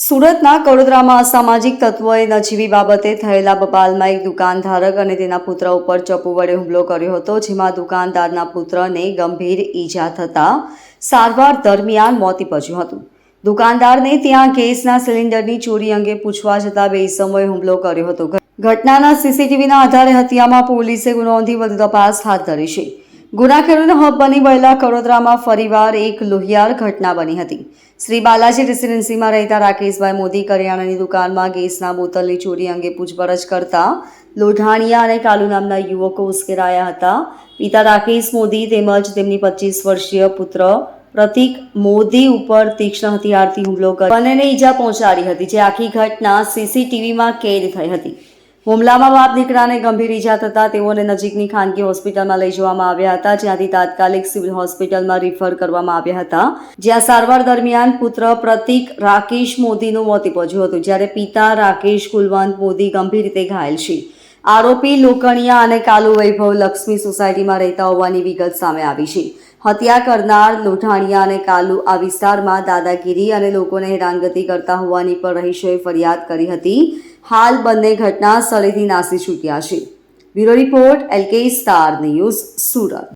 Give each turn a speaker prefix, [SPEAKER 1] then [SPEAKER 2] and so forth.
[SPEAKER 1] સુરતના કડોદરામાં અસામાજિક તત્વોએ નજીવી બાબતે થયેલા બબાલમાં એક દુકાનધારક અને તેના પુત્ર ઉપર ચપ્પુ વડે હુમલો કર્યો હતો, જેમાં દુકાનદારના પુત્રને ગંભીર ઈજા થતાં સારવાર દરમિયાન મોત નીપજ્યું હતું. દુકાનદારને ત્યાં ગેસના સિલિન્ડરની ચોરી અંગે પૂછવા જતાં બે હુમલો કર્યો હતો. ઘટનાના સીસીટીવીના આધારે હત્યામાં પોલીસે ગુનો નોંધી વધુ તપાસ હાથ ધરી છે. ગુનાખોરીનો હબ બની ગયેલા કડોદરામાં ફરીવાર એક લોહિયાર ઘટના બની હતી. શ્રી બાલાજી રેસિડેન્સીમાં રહેતા રાકેશભાઈ મોદી કરિયાણાની દુકાનમાં ગેસના બોટલની ચોરી અંગે પૂછપરછ કરતા લોઢાણિયા અને કાલુ નામના યુવકો ઉશ્કેરાયા હતા. પિતા રાકેશ મોદી તેમજ તેમની પચીસ વર્ષીય પુત્ર પ્રતિક મોદી ઉપર તીક્ષ્ણ હથિયારથી હુમલો કરી બંનેને ઈજા પહોંચાડી હતી, જે આખી ઘટના સીસીટીવીમાં કેદ થઈ હતી. હુમલામાં બાપ દીકરાને ગંભીર ઈજા થતાં તેઓને નજીકની ખાનગી હોસ્પિટલમાં લઈ જવામાં આવ્યા હતા, જ્યાંથી તાત્કાલિક સિવિલ હોસ્પિટલમાં રિફર કરવામાં આવ્યા હતા. જ્યાં સારવાર દરમિયાન પુત્ર પ્રતિક રાકેશ મોદીનું મોત નીપજ્યું હતું, જ્યારે પિતા રાકેશ કુલવંત મોદી ગંભીર રીતે ઘાયલ છે. આરોપી લોકણિયા અને કાલુ વૈભવ લક્ષ્મી સોસાયટીમાં રહેતા હોવાની વિગત સામે આવી છે. હત્યા કરનાર લોઢાણિયા અને કાલુ આ વિસ્તારમાં દાદાગીરી અને લોકોને હેરાનગતિ કરતા હોવાની પર રહીશોએ ફરિયાદ કરી હતી. હાલ બંને ઘટના સ્થળેથી નાસી છૂટ્યા છે. Bureau report LK star news Surat.